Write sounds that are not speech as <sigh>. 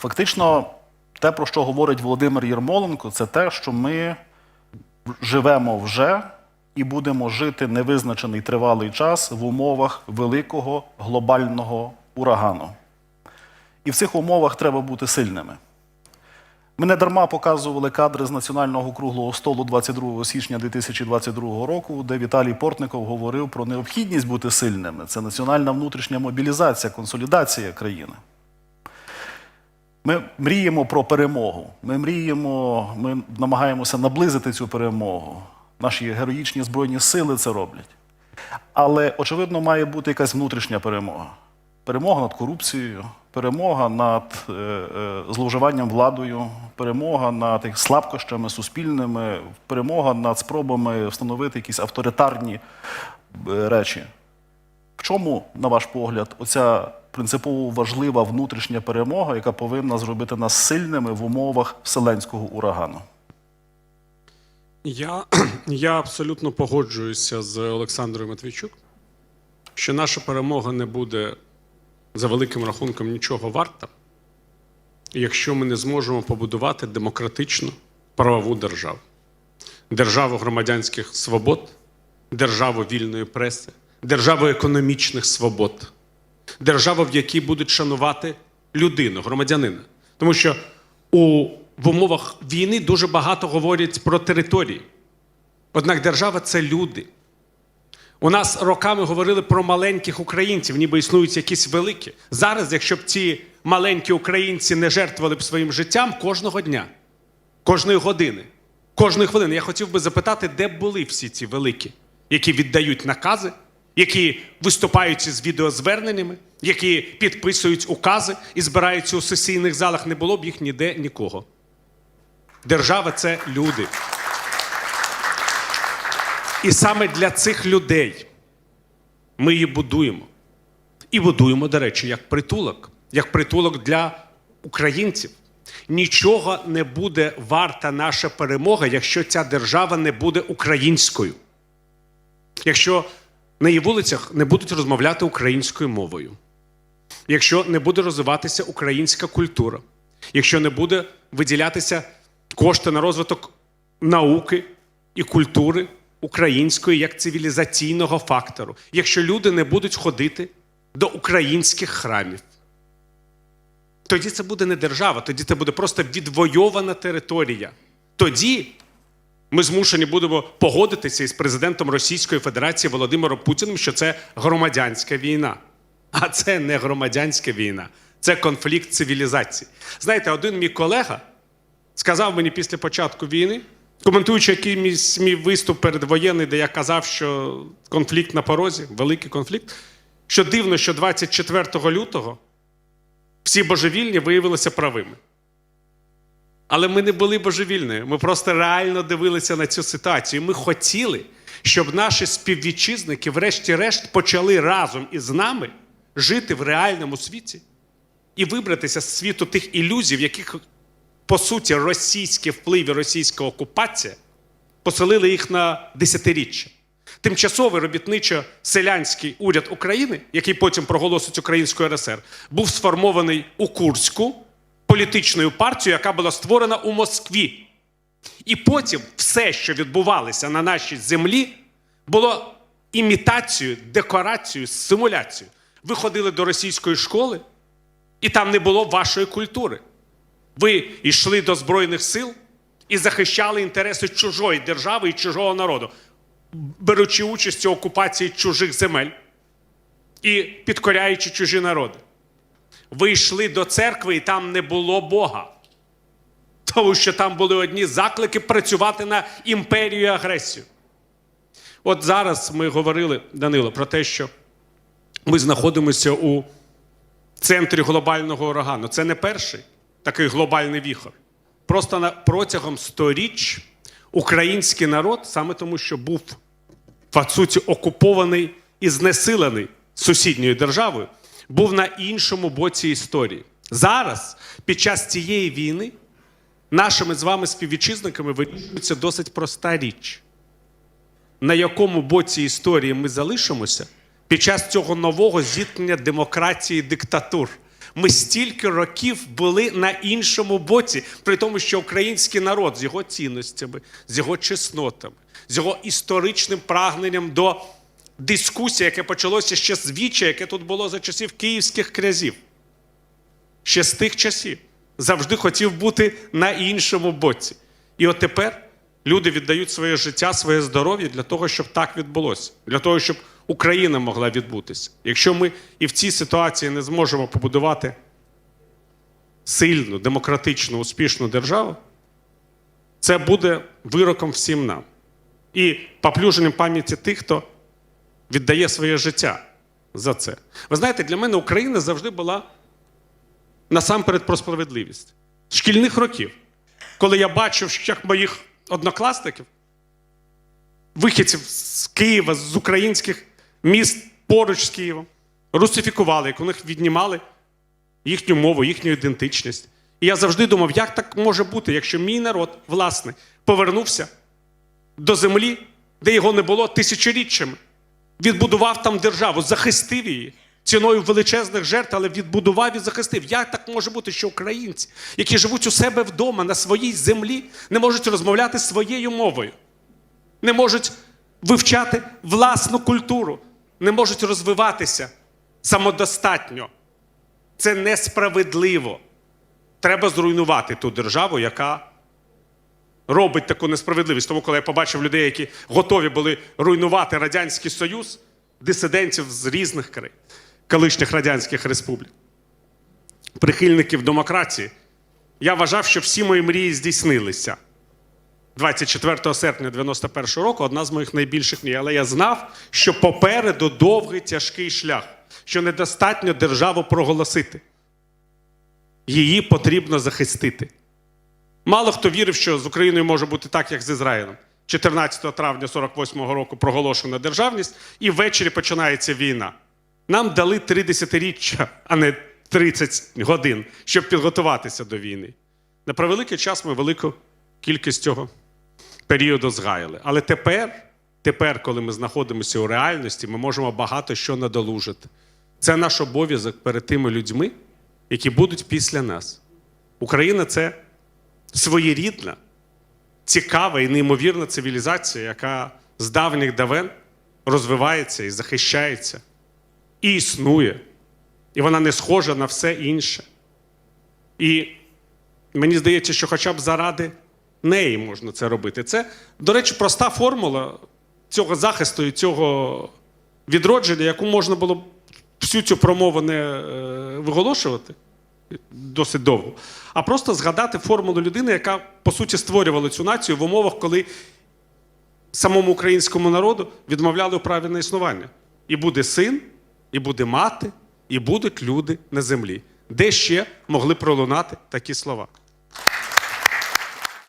Фактично, те, про що говорить Володимир Єрмоленко, це те, що ми живемо вже і будемо жити невизначений тривалий час в умовах великого глобального урагану. І в цих умовах треба бути сильними. Ми не дарма показували кадри з національного круглого столу 22 січня 2022 року, де Віталій Портников говорив про необхідність бути сильними. Це національна внутрішня мобілізація, консолідація країни. Ми мріємо про перемогу. Ми мріємо, ми намагаємося наблизити цю перемогу. Наші героїчні збройні сили це роблять. Але, очевидно, має бути якась внутрішня перемога. Перемога над корупцією, перемога над е, е, зловживанням владою, перемога над їх слабкощами суспільними, перемога над спробами встановити якісь авторитарні е, речі. В чому, на ваш погляд, оця принципово важлива внутрішня перемога, яка повинна зробити нас сильними в умовах вселенського урагану? Я, <clears throat> я абсолютно погоджуюся з Олександрою Матвійчук, що наша перемога не буде за великим рахунком нічого варта, якщо ми не зможемо побудувати демократичну правову державу, державу громадянських свобод, державу вільної преси, державу економічних свобод, державу, в якій будуть шанувати людину, громадянина. Тому що у, в умовах війни дуже багато говорять про території. Однак держава це люди. У нас роками говорили про маленьких українців, ніби існують якісь великі. Зараз, якщо б ці маленькі українці не жертвували б своїм життям кожного дня, кожної години, кожної хвилини, я хотів би запитати, де були всі ці великі, які віддають накази, які виступають із відеозверненнями, які підписують укази і збираються у сесійних залах, не було б їх ніде нікого. Держава це люди. І саме для цих людей ми її будуємо. І будуємо, до речі, як притулок, як притулок для українців. Нічого не буде варта наша перемога, якщо ця держава не буде українською. Якщо на її вулицях не будуть розмовляти українською мовою, якщо не буде розвиватися українська культура, якщо не буде виділятися кошти на розвиток науки і культури української як цивілізаційного фактору, якщо люди не будуть ходити до українських храмів, тоді це буде не держава, тоді це буде просто відвойована територія. Тоді ми змушені будемо погодитися із президентом Російської Федерації Володимиром Путіним, що це громадянська війна. А це не громадянська війна, це конфлікт цивілізацій. Знаєте, один мій колега сказав мені після початку війни, коментуючи якийсь мій виступ передвоєнний, де я казав, що конфлікт на порозі, великий конфлікт, що дивно, що 24 лютого всі божевільні виявилися правими. Але ми не були божевільними. Ми просто реально дивилися на цю ситуацію. Ми хотіли, щоб наші співвітчизники, врешті-решт, почали разом із нами жити в реальному світі і вибратися з світу тих ілюзій, в яких, по суті, російські впливи, російська окупація поселили їх на десятиріччя. Тимчасовий робітничо-селянський уряд України, який потім проголосить Українську РСР, був сформований у Курську політичною партією, яка була створена у Москві. І потім все, що відбувалося на нашій землі, було імітацією, декорацією, симуляцією. Ви ходили до російської школи, і там не було вашої культури. Ви йшли до Збройних сил і захищали інтереси чужої держави і чужого народу, беручи участь у окупації чужих земель і підкоряючи чужі народи. Ви йшли до церкви, і там не було Бога. Тому що там були одні заклики працювати на імперію і агресію. От зараз ми говорили, Данило, про те, що ми знаходимося у центрі глобального урагану. Це не перший такий глобальний віхор. Просто протягом сторіч український народ, саме тому, що був по суті окупований і знесилений сусідньою державою, був на іншому боці історії. Зараз, під час цієї війни, нашими з вами співвітчизниками вирішується досить проста річ. На якому боці історії ми залишимося під час цього нового зіткнення демократії і диктатур. Ми стільки років були на іншому боці, при тому, що український народ з його цінностями, з його чеснотами, з його історичним прагненням до дискусії, яке почалося ще з віча, яке тут було за часів київських князів. Ще з тих часів завжди хотів бути на іншому боці. І от тепер люди віддають своє життя, своє здоров'я для того, щоб так відбулося, для того, щоб Україна могла відбутися. Якщо ми і в цій ситуації не зможемо побудувати сильну, демократичну, успішну державу, це буде вироком всім нам. І поплюженням пам'яті тих, хто віддає своє життя за це. Ви знаєте, для мене Україна завжди була насамперед про справедливість. Шкільних років, коли я бачив, як моїх однокласників, вихідців з Києва, з українських міст поруч з Києвом, русифікували, як у них віднімали їхню мову, їхню ідентичність. І я завжди думав, як так може бути, якщо мій народ, власне, повернувся до землі, де його не було тисячоріччями, відбудував там державу, захистив її ціною величезних жертв, але відбудував і захистив. Як так може бути, що українці, які живуть у себе вдома на своїй землі, не можуть розмовляти своєю мовою, не можуть вивчати власну культуру, не можуть розвиватися самодостатньо. Це несправедливо. Треба зруйнувати ту державу, яка робить таку несправедливість. Тому, коли я побачив людей, які готові були руйнувати Радянський Союз, дисидентів з різних країн, колишніх радянських республік, прихильників демократії, я вважав, що всі мої мрії здійснилися. 24 серпня 91 року одна з моїх найбільших мрій. Але я знав, що попереду довгий тяжкий шлях, що недостатньо державу проголосити. Її потрібно захистити. Мало хто вірив, що з Україною може бути так, як з Ізраїлем. 14 травня 48-го року проголошена державність, і ввечері починається війна. Нам дали три десятиріччя, а не 30 годин, щоб підготуватися до війни. На превеликий час ми велику кількість цього періоду згаяли. Але тепер, тепер, коли ми знаходимося у реальності, ми можемо багато що надолужити. Це наш обов'язок перед тими людьми, які будуть після нас. Україна це своєрідна, цікава і неймовірна цивілізація, яка з давніх давен розвивається і захищається, і існує. І вона не схожа на все інше. І мені здається, що хоча б заради неї можна це робити. Це, до речі, проста формула цього захисту і цього відродження, яку можна було б всю цю промову не е, виголошувати досить довго, а просто згадати формулу людини, яка по суті створювала цю націю в умовах, коли самому українському народу відмовляли у праві на існування. І буде син, і буде мати, і будуть люди на землі. Де ще могли пролунати такі слова?